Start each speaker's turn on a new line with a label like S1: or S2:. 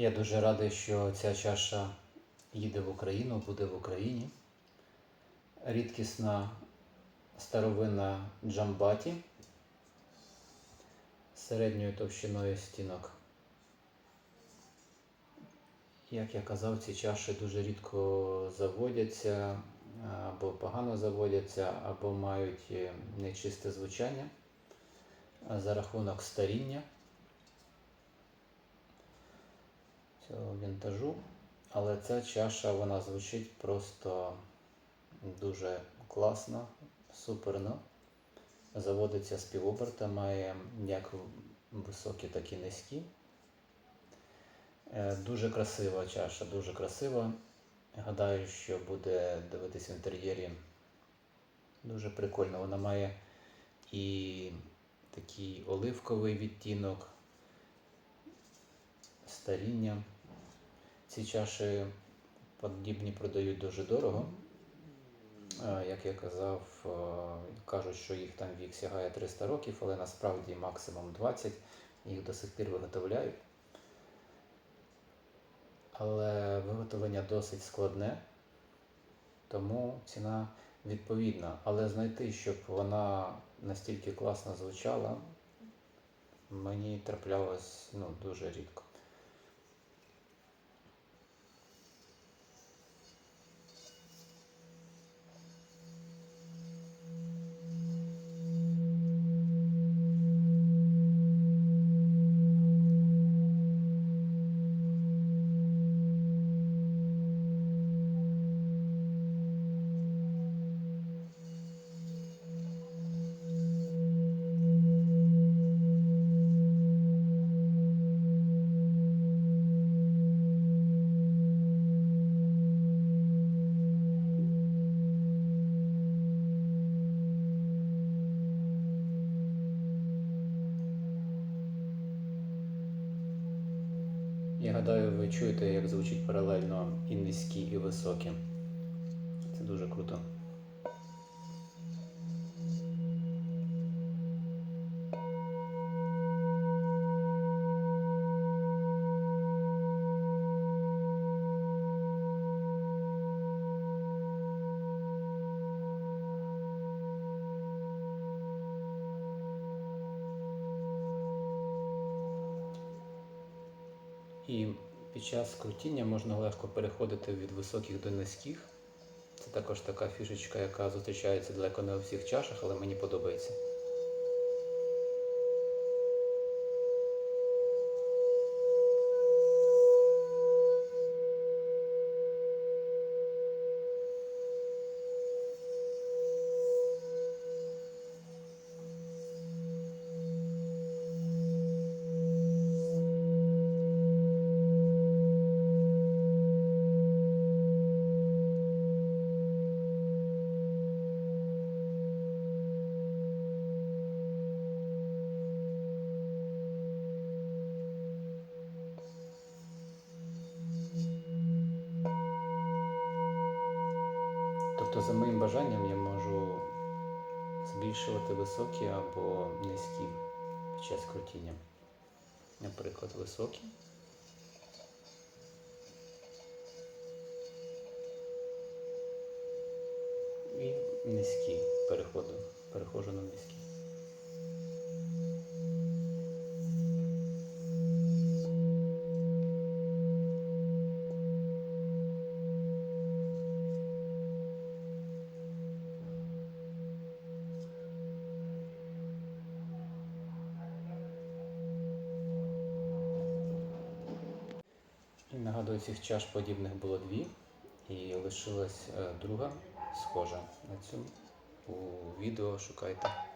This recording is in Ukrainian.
S1: Я дуже радий, що ця чаша їде в Україну, буде в Україні. Рідкісна старовина джамбаті середньою товщиною стінок. Як я казав, ці чаші дуже рідко заводяться, або погано заводяться, або мають е, нечисте звучання за рахунок старіння цього вінтажу. Але ця чаша вона звучить просто дуже класно, суперно. Заводиться з півоберта, має як високі, так і низькі. Е, Дуже красива чаша, дуже красива. Гадаю, що буде дивитись в інтер'єрі дуже прикольно. Вона має і такий оливковий відтінок, старіння. Ці чаші подібні продають дуже дорого. Е, Як я казав, е, кажуть, що їх там вік сягає 300 років, але насправді максимум 20. Їх до сих пір виготовляють. Але виготовлення досить складне, тому ціна відповідна. Але знайти, щоб вона настільки класно звучала, мені траплялось ну, дуже рідко. Я гадаю, ви чуєте, як звучить паралельно і низькі, і високі. Це дуже круто. І під час крутіння можна легко переходити від високих до низьких. Це також така фішечка, яка зустрічається далеко не у всіх чашах, але мені подобається. Тобто, за моїм бажанням я можу збільшувати високі або низькі під час крутіння. Наприклад, високі. І низькі переходу. Переходжу на низькі. І цих чаш подібних було дві, і лишилась е, друга схожа на цю. У відео шукайте.